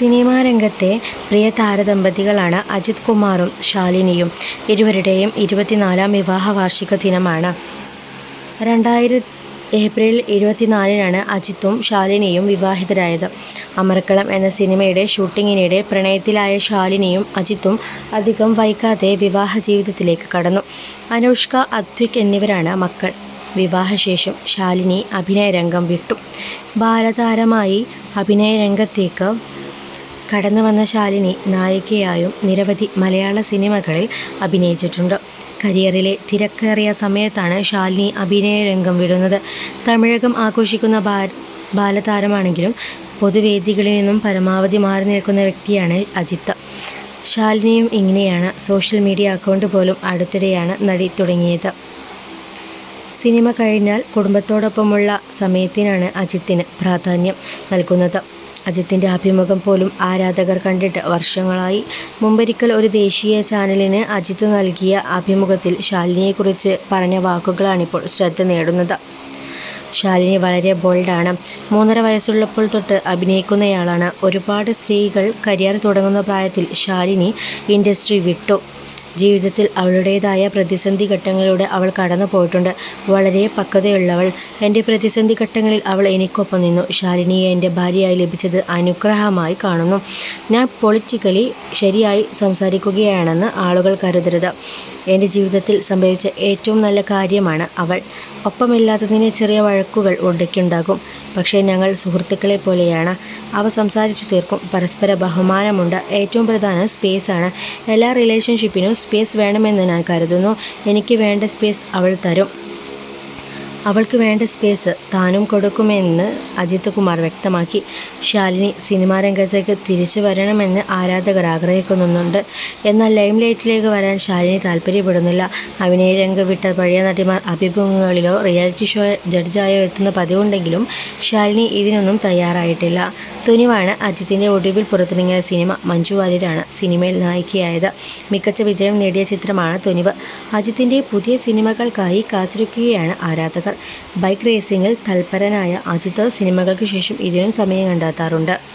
Cinema രംഗത്തെ പ്രിയ താരദമ്പതികളാണ് അജിത് കുമാറും ശാലിനിയും. ഇരുവരുടെയും ഇരുപത്തിനാലാം വിവാഹ വാർഷിക ദിനമാണ്. രണ്ടായിരം ഏപ്രിൽ ഇരുപത്തിനാലിനാണ് അജിത്തും ശാലിനിയും വിവാഹിതരായത്. അമരക്കളം എന്ന സിനിമയുടെ ഷൂട്ടിങ്ങിനിടെ പ്രണയത്തിലായ ശാലിനിയും അജിത്തും അധികം വൈകാതെ വിവാഹ ജീവിതത്തിലേക്ക് കടന്നു. അനുഷ്ക, അദ്വിക് എന്നിവരാണ് മക്കൾ. വിവാഹശേഷം ശാലിനി അഭിനയരംഗം വിട്ടു. ബാലതാരമായി അഭിനയരംഗത്തേക്ക് കടന്നുവന്ന ശാലിനി നായികയായും നിരവധി മലയാള സിനിമകളിൽ അഭിനയിച്ചിട്ടുണ്ട്. കരിയറിലെ തിരക്കേറിയ സമയത്താണ് ശാലിനി അഭിനയരംഗം വിടുന്നത്. തമിഴകം ആഘോഷിക്കുന്ന ബാലതാരമാണെങ്കിലും പൊതുവേദികളിൽ നിന്നും പരമാവധി മാറി നിൽക്കുന്ന വ്യക്തിയാണ് അജിത്ത്. ശാലിനിയും ഇങ്ങനെയാണ്. സോഷ്യൽ മീഡിയ അക്കൗണ്ട് പോലും അടുത്തിടെയാണ് നടി തുടങ്ങിയത്. സിനിമ കഴിഞ്ഞാൽ കുടുംബത്തോടൊപ്പമുള്ള സമയത്തിനാണ് അജിത്തിന് പ്രാധാന്യം നൽകുന്നത്. അജിത്തിന്റെ അഭിമുഖം പോലും ആരാധകർ കണ്ടിട്ട് വർഷങ്ങളായി. മുമ്പൊരിക്കൽ ഒരു ദേശീയ ചാനലിന് അജിത്ത് നൽകിയ അഭിമുഖത്തിൽ ശാലിനിയെക്കുറിച്ച് പറഞ്ഞ വാക്കുകളാണിപ്പോൾ ശ്രദ്ധ നേടുന്നത്. ശാലിനി വളരെ ബോൾഡാണ്. മൂന്നര വയസ്സുള്ളപ്പോൾ തൊട്ട് അഭിനയിക്കുന്നയാളാണ്. ഒരുപാട് സ്ത്രീകൾ കരിയർ തുടങ്ങുന്ന പ്രായത്തിൽ ശാലിനി ഇൻഡസ്ട്രി വിട്ടു. ജീവിതത്തിൽ അവളുടേതായ പ്രതിസന്ധി ഘട്ടങ്ങളിലൂടെ അവൾ കടന്നു പോയിട്ടുണ്ട്. വളരെ പക്വതയുള്ളവൾ. എന്റെ പ്രതിസന്ധി ഘട്ടങ്ങളിൽ അവൾ എനിക്കൊപ്പം നിന്നു. ശാലിനിയെ എന്റെ ഭാര്യയായി ലഭിച്ചത് അനുഗ്രഹമായി കാണുന്നു. ഞാൻ പൊളിറ്റിക്കലി ശരിയായി സംസാരിക്കുകയാണെന്ന് ആളുകൾ കരുതരുത്. എന്റെ ജീവിതത്തിൽ സംഭവിച്ച ഏറ്റവും നല്ല കാര്യമാണ് അവൾ. ഒപ്പമില്ലാത്തതിന് ചെറിയ വഴക്കുകൾ ഇടയ്ക്കുണ്ടാകും. പക്ഷേ ഞങ്ങൾ സുഹൃത്തുക്കളെ പോലെയാണ് അവ സംസാരിച്ചു തീർക്കും. പരസ്പര ബഹുമാനമുണ്ട്. ഏറ്റവും പ്രധാനം സ്പേസാണ്. എല്ലാ റിലേഷൻഷിപ്പിനും സ്പേസ് വേണമെന്ന് ഞാൻ കരുതുന്നു. എനിക്ക് വേണ്ട സ്പേസ് അവൾ തരും. അവൾക്ക് വേണ്ട സ്പേസ് താനും കൊടുക്കുമെന്ന് അജിത് കുമാർ വ്യക്തമാക്കി. ശാലിനി സിനിമാ രംഗത്തേക്ക് തിരിച്ചു വരണമെന്ന് ആരാധകർ ആഗ്രഹിക്കുന്നുണ്ട്. എന്നാൽ ലൈം ലൈറ്റിലേക്ക് വരാൻ ശാലിനി താല്പര്യപ്പെടുന്നില്ല അഭിനയ രംഗ വിട്ട പഴയ നടിമാർ അഭിമുഖങ്ങളിലോ റിയാലിറ്റി ഷോ ജഡ്ജായോ എത്തുന്ന പതിവുണ്ടെങ്കിലും ശാലിനി ഇതിനൊന്നും തയ്യാറായിട്ടില്ല. തുനിവാണ് അജിത്തിന്റെ ഒടുവിൽ പുറത്തിറങ്ങിയ സിനിമ. മഞ്ജു വാര്യരാണ് സിനിമയിൽ നായികയായത്. മികച്ച വിജയം നേടിയ ചിത്രമാണ് തുനിവ്. അജിത്തിന്റെ പുതിയ സിനിമകൾക്കായി കാത്തിരിക്കുകയാണ് ആരാധകർ. ബൈക്ക് റേസിംഗിൽ തൽപരനായ അജിത് സിനിമകൾക്ക് ശേഷം ഇതിനും സമയം കണ്ടെത്താറുണ്ട്.